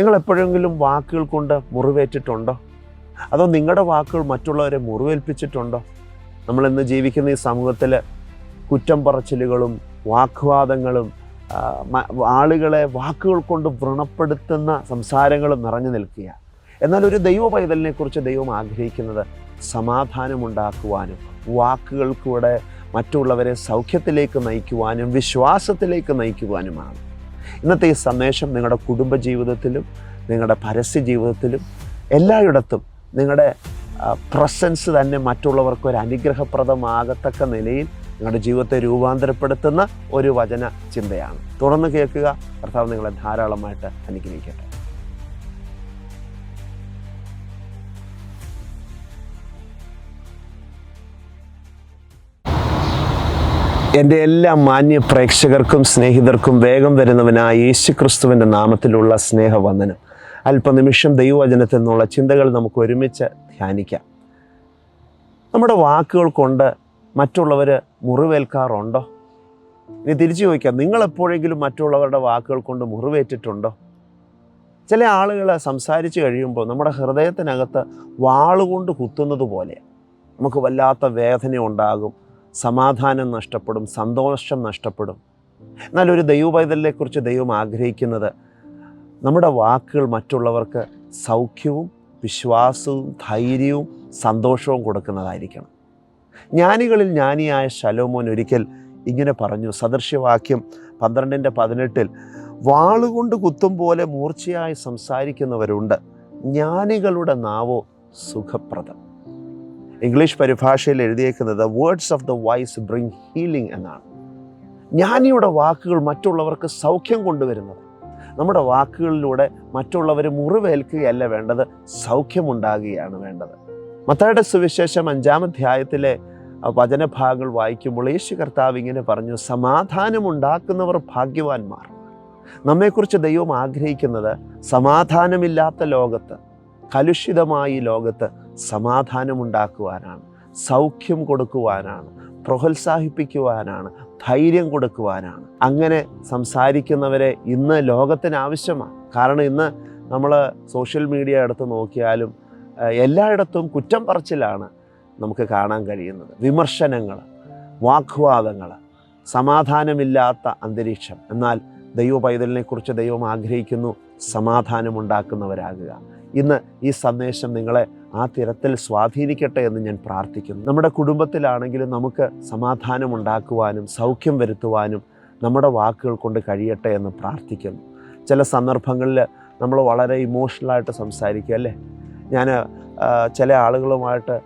നിങ്ങൾ എപ്പോഴെങ്കിലും വാക്കുകൾ കൊണ്ട് മുറിവേറ്റിട്ടുണ്ടോ? അതോ നിങ്ങളുടെ വാക്കുകൾ മറ്റുള്ളവരെ മുറിവേൽപ്പിച്ചിട്ടുണ്ടോ? നമ്മൾ ഇന്ന് ജീവിക്കുന്ന ഈ സമൂഹത്തിൽ കുറ്റം പറച്ചിലുകളും വാക്വാദങ്ങളും ആളുകളെ വാക്കുകൾ കൊണ്ട് വ്രണപ്പെടുത്തുന്ന സംസാരങ്ങളും നിറഞ്ഞു നിൽക്കുക എന്നാൽ ഒരു ദൈവ പൈതലിനെക്കുറിച്ച് ദൈവം ആഗ്രഹിക്കുന്നത് സമാധാനമുണ്ടാക്കുവാനും വാക്കുകൾക്കൂടെ മറ്റുള്ളവരെ സൗഖ്യത്തിലേക്ക് നയിക്കുവാനും വിശ്വാസത്തിലേക്ക് നയിക്കുവാനുമാണ്. ഇന്നത്തെ ഈ സന്ദേശം നിങ്ങളുടെ കുടുംബ ജീവിതത്തിലും നിങ്ങളുടെ പരസ്യ ജീവിതത്തിലും എല്ലായിടത്തും നിങ്ങളുടെ പ്രസൻസ് തന്നെ മറ്റുള്ളവർക്ക് ഒരു അനുഗ്രഹപ്രദമാകത്തക്ക നിലയിൽ നിങ്ങളുടെ ജീവിതത്തെ രൂപാന്തരപ്പെടുത്തുന്ന ഒരു വചന ചിന്തയാണ്. തുടർന്ന് കേൾക്കുക കർത്താവ് നിങ്ങളെ ധാരാളമായിട്ട് അനുഗ്രഹിക്കട്ടെ. എന്റെ എല്ലാ മാന്യ പ്രേക്ഷകർക്കും സ്നേഹിതർക്കും വേഗം വരുന്നവനായ യേശു ക്രിസ്തുവിന്റെ നാമത്തിലുള്ള സ്നേഹവന്ദനം. അല്പനിമിഷം ദൈവവചനത്തിൽ നിന്നുള്ള ചിന്തകൾ നമുക്ക് ഒരുമിച്ച് ധ്യാനിക്കാം. നമ്മുടെ വാക്കുകൾ കൊണ്ട് മറ്റുള്ളവർ മുറിവേൽക്കാറുണ്ടോ? ഇനി തിരിച്ചു ചോദിക്കാം നിങ്ങളെപ്പോഴെങ്കിലും മറ്റുള്ളവരുടെ വാക്കുകൾ കൊണ്ട് മുറിവേറ്റിട്ടുണ്ടോ? ചില ആളുകൾ സംസാരിച്ച് കഴിയുമ്പോൾ നമ്മുടെ ഹൃദയത്തിനകത്ത് വാളുകൊണ്ട് കുത്തുന്നത് പോലെ നമുക്ക് വല്ലാത്ത വേദന ഉണ്ടാകും സമാധാനം നഷ്ടപ്പെടും സന്തോഷം നഷ്ടപ്പെടും. എന്നാൽ ഒരു ദൈവപൈതലിനെക്കുറിച്ച് ദൈവം ആഗ്രഹിക്കുന്നത് നമ്മുടെ വാക്കുകൾ മറ്റുള്ളവർക്ക് സൗഖ്യവും വിശ്വാസവും ധൈര്യവും സന്തോഷവും കൊടുക്കുന്നതായിരിക്കണം. ജ്ഞാനികളിൽ ജ്ഞാനിയായ ശലോമോൻ ഒരിക്കൽ ഇങ്ങനെ പറഞ്ഞു സദൃശ്യവാക്യം പന്ത്രണ്ടിന്റെ പതിനെട്ടിൽ വാളുകൊണ്ട് കുത്തും പോലെ മൂർച്ചയായി സംസാരിക്കുന്നവരുണ്ട്. ജ്ഞാനികളുടെ നാവോ സുഖപ്രദം. ഇംഗ്ലീഷ് പരിഭാഷയിൽ എഴുതിയേക്കുന്നത് words of the wise bring healing എന്നാണ്. ജ്ഞാനിയുടെ വാക്കുകൾ മറ്റുള്ളവർക്ക് സൗഖ്യം കൊണ്ടുവരുന്നത്. നമ്മുടെ വാക്കുകളിലൂടെ മറ്റുള്ളവർ മുറിവേൽക്കുകയല്ല വേണ്ടത് സൗഖ്യമുണ്ടാകുകയാണ് വേണ്ടത്. മത്തയുടെ സുവിശേഷം അഞ്ചാം അധ്യായത്തിലെ വചനഭാഗങ്ങൾ വായിക്കുമ്പോൾ യേശു കർത്താവ് ഇങ്ങനെ പറഞ്ഞു സമാധാനമുണ്ടാക്കുന്നവർ ഭാഗ്യവാന്മാർ. നമ്മെക്കുറിച്ച് ദൈവം ആഗ്രഹിക്കുന്നത് സമാധാനമില്ലാത്ത ലോകത്ത് കലുഷിതമായ ലോകത്ത് സമാധാനമുണ്ടാക്കുവാനാണ് സൗഖ്യം കൊടുക്കുവാനാണ് പ്രോത്സാഹിപ്പിക്കുവാനാണ് ധൈര്യം കൊടുക്കുവാനാണ്. അങ്ങനെ സംസാരിക്കുന്നവരെ ഇന്ന് ലോകത്തിന് ആവശ്യമാണ്. കാരണം ഇന്ന് നമ്മൾ സോഷ്യൽ മീഡിയ എടുത്ത് നോക്കിയാലും എല്ലായിടത്തും കുറ്റം പറച്ചിലാണ് നമുക്ക് കാണാൻ കഴിയുന്നത്. വിമർശനങ്ങൾ വാഗ്വാദങ്ങൾ സമാധാനമില്ലാത്ത അന്തരീക്ഷം. എന്നാൽ ദൈവ പൈതലിനെക്കുറിച്ച് ദൈവം ആഗ്രഹിക്കുന്നു സമാധാനമുണ്ടാക്കുന്നവരാകുക. ഇന്ന് ഈ സന്ദേശം നിങ്ങളെ ആ തിരത്തിൽ സ്വാധീനിക്കട്ടെ എന്ന് ഞാൻ പ്രാർത്ഥിക്കുന്നു. നമ്മുടെ കുടുംബത്തിലാണെങ്കിലും നമുക്ക് സമാധാനം ഉണ്ടാക്കുവാനും സൗഖ്യം വരുത്തുവാനും നമ്മുടെ വാക്കുകൾ കൊണ്ട് കഴിയട്ടെ എന്ന് പ്രാർത്ഥിക്കുന്നു. ചില സന്ദർഭങ്ങളിൽ നമ്മൾ വളരെ ഇമോഷണലായിട്ട് സംസാരിക്കുക അല്ലേ? ഞാൻ ചില ആളുകളുമായിട്ട്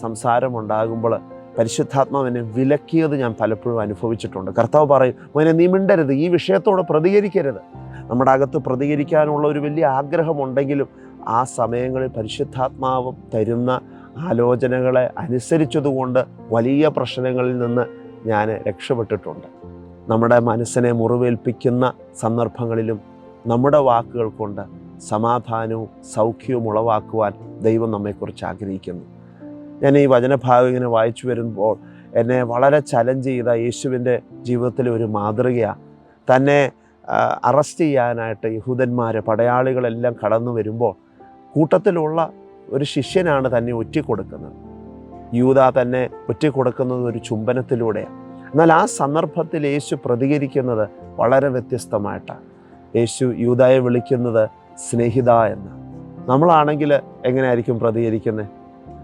സംസാരമുണ്ടാകുമ്പോൾ പരിശുദ്ധാത്മാവിനെ വിലക്കിയത് ഞാൻ പലപ്പോഴും അനുഭവിച്ചിട്ടുണ്ട്. കർത്താവ് പറയും മോനെ നീ മിണ്ടരുത് ഈ വിഷയത്തോട് പ്രതികരിക്കരുത്. നമ്മുടെ അകത്ത് പ്രതികരിക്കാനുള്ള ഒരു വലിയ ആഗ്രഹമുണ്ടെങ്കിലും ആ സമയങ്ങളിൽ പരിശുദ്ധാത്മാവ് തരുന്ന ആലോചനകളെ അനുസരിച്ചതുകൊണ്ട് വലിയ പ്രശ്നങ്ങളിൽ നിന്ന് ഞാൻ രക്ഷപ്പെട്ടിട്ടുണ്ട്. നമ്മുടെ മനസ്സിനെ മുറിവേൽപ്പിക്കുന്ന സന്ദർഭങ്ങളിലും നമ്മുടെ വാക്കുകൾ കൊണ്ട് സമാധാനവും സൗഖ്യവും ഉളവാക്കുവാൻ ദൈവം നമ്മെക്കുറിച്ച് ആഗ്രഹിക്കുന്നു. ഞാൻ ഈ വചനഭാഗം ഇങ്ങനെ വായിച്ചു വരുമ്പോൾ എന്നെ വളരെ ചലഞ്ച് ചെയ്ത യേശുവിന്റെ ജീവിതത്തിലെ ഒരു മാതൃകയാണ് തന്നെ അറസ്റ്റ് ചെയ്യാനായിട്ട് യഹൂദന്മാർ പടയാളികളെല്ലാം കടന്നു വരുമ്പോൾ കൂട്ടത്തിലുള്ള ഒരു ശിഷ്യനാണ് തന്നെ ഒറ്റിക്കൊടുക്കുന്നത്. യൂത തന്നെ ഒറ്റിക്കൊടുക്കുന്നത് ഒരു ചുംബനത്തിലൂടെയാണ്. എന്നാൽ ആ സന്ദർഭത്തിൽ യേശു പ്രതികരിക്കുന്നത് വളരെ വ്യത്യസ്തമായിട്ടാണ്. യേശു യൂതായെ വിളിക്കുന്നത് സ്നേഹിത എന്ന്. നമ്മളാണെങ്കിൽ എങ്ങനെയായിരിക്കും പ്രതികരിക്കുന്നത്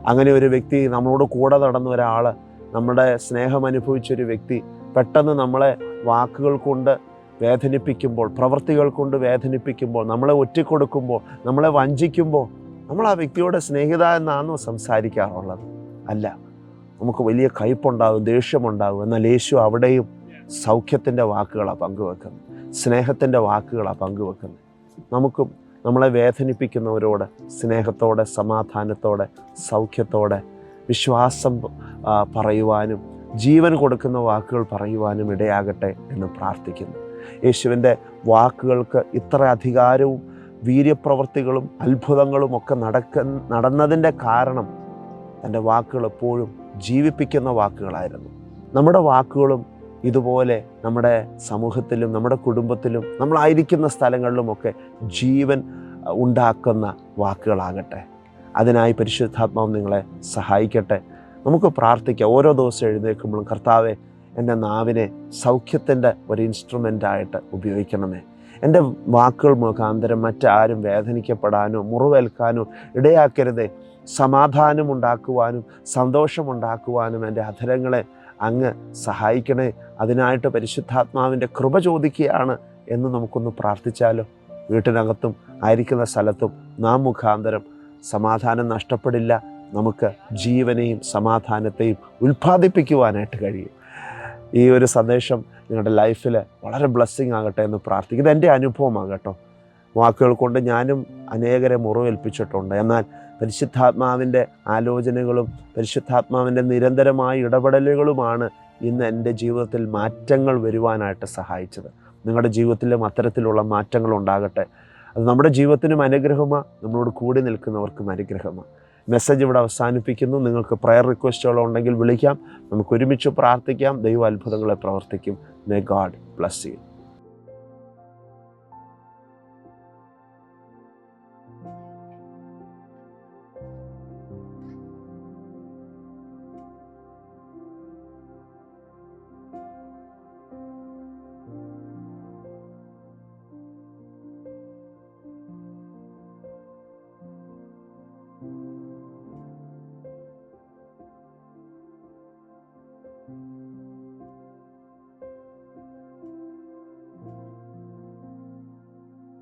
അങ്ങനെ ഒരു വ്യക്തി നമ്മളോട് കൂടെ നടന്ന ഒരാൾ നമ്മുടെ സ്നേഹം അനുഭവിച്ചൊരു വ്യക്തി പെട്ടെന്ന് നമ്മളെ വാക്കുകൾ കൊണ്ട് വേദനിപ്പിക്കുമ്പോൾ പ്രവൃത്തികൾ കൊണ്ട് വേദനിപ്പിക്കുമ്പോൾ നമ്മളെ ഒറ്റിക്കൊടുക്കുമ്പോൾ നമ്മളെ വഞ്ചിക്കുമ്പോൾ നമ്മൾ ആ വ്യക്തിയോട് സ്നേഹിത എന്നാണോ സംസാരിക്കാറുള്ളത്? അല്ല. നമുക്ക് വലിയ കയ്പുണ്ടാകും ദേഷ്യമുണ്ടാകും എന്നാൽ യേശു അവിടെയും സൗഖ്യത്തിന്റെ വാക്കുകളാണ് പങ്കുവെക്കുന്നത്. സ്നേഹത്തിന്റെ വാക്കുകളാണ് പങ്കുവെക്കുന്നത്. നമുക്കും നമ്മളെ വേദനിപ്പിക്കുന്നവരോട് സ്നേഹത്തോടെ സമാധാനത്തോടെ സൗഖ്യത്തോടെ വിശ്വാസം പറയുവാനും ജീവൻ കൊടുക്കുന്ന വാക്കുകൾ പറയുവാനും ഇടയാകട്ടെ എന്ന് പ്രാർത്ഥിക്കുന്നു. യേശുവിന്റെ വാക്കുകൾക്ക് ഇത്ര അധികാരവും വീര്യപ്രവർത്തികളും അത്ഭുതങ്ങളും ഒക്കെ നടക്ക നടന്നതിന്റെ കാരണം തന്റെ വാക്കുകൾ എപ്പോഴും ജീവിപ്പിക്കുന്ന വാക്കുകളായിരുന്നു. നമ്മുടെ വാക്കുകളും ഇതുപോലെ നമ്മുടെ സമൂഹത്തിലും നമ്മുടെ കുടുംബത്തിലും നമ്മളായിരിക്കുന്ന സ്ഥലങ്ങളിലുമൊക്കെ ജീവൻ ഉണ്ടാക്കുന്ന വാക്കുകളാകട്ടെ. അതിനായി പരിശുദ്ധാത്മാവ് നിങ്ങളെ സഹായിക്കട്ടെ. നമുക്ക് പ്രാർത്ഥിക്കാം. ഓരോ ദിവസം എഴുന്നേൽക്കുമ്പോഴും കർത്താവെ എന്റെ നാവിനെ സൗഖ്യത്തിന്റെ ഒരു ഇൻസ്ട്രുമെന്റായിട്ട് ഉപയോഗിക്കണമേ. എന്റെ വാക്കുകൾ മുഖാന്തരം മറ്റാരും വേദനിക്കപ്പെടാനോ മുറിവേൽക്കാനോ ഇടയാക്കരുതേ. സമാധാനം ഉണ്ടാക്കുവാനും സന്തോഷമുണ്ടാക്കുവാനും എന്റെ അധരങ്ങളെ അങ്ങ് സഹായിക്കണേ. അതിനായിട്ട് പരിശുദ്ധാത്മാവിന്റെ കൃപ ചോദിക്കുകയാണ് എന്ന് നമുക്കൊന്ന് പ്രാർത്ഥിച്ചാലോ? വീട്ടിനകത്തും ആയിരിക്കുന്ന സ്ഥലത്തും നാം മുഖാന്തരം സമാധാനം നഷ്ടപ്പെടില്ല. നമുക്ക് ജീവനെയും സമാധാനത്തെയും ഉൽപ്പാദിപ്പിക്കുവാനായിട്ട് കഴിയും. ഈ ഒരു സന്ദേശം നിങ്ങളുടെ ലൈഫിൽ വളരെ ബ്ലെസ്സിങ് ആകട്ടെ എന്ന് പ്രാർത്ഥിക്കും. ഇത് എന്റെ അനുഭവമാകട്ടോ വാക്കുകൾ കൊണ്ട് ഞാനും അനേകരെ മുറിവേൽപ്പിച്ചിട്ടുണ്ട്. എന്നാൽ പരിശുദ്ധാത്മാവിന്റെ ആലോചനകളും പരിശുദ്ധാത്മാവിന്റെ നിരന്തരമായ ഇടപെടലുകളുമാണ് ഇന്ന് എന്റെ ജീവിതത്തിൽ മാറ്റങ്ങൾ വരുവാനായിട്ട് സഹായിച്ചത്. നിങ്ങളുടെ ജീവിതത്തിലും അത്തരത്തിലുള്ള മാറ്റങ്ങൾ ഉണ്ടാകട്ടെ. അത് നമ്മുടെ ജീവിതത്തിനും അനുഗ്രഹമാണ് നമ്മളോട് കൂടി നിൽക്കുന്നവർക്കും അനുഗ്രഹമാണ് മെസ്സേജ് ഇവിടെ അവസാനിപ്പിക്കുന്നു. നിങ്ങൾക്ക് പ്രയർ റിക്വസ്റ്റുകൾ ഉണ്ടെങ്കിൽ വിളിക്കാം. നമുക്ക് ഒരുമിച്ച് പ്രാർത്ഥിക്കാം. ദൈവ അത്ഭുതങ്ങളെ പ്രവർത്തിക്കും. May God bless you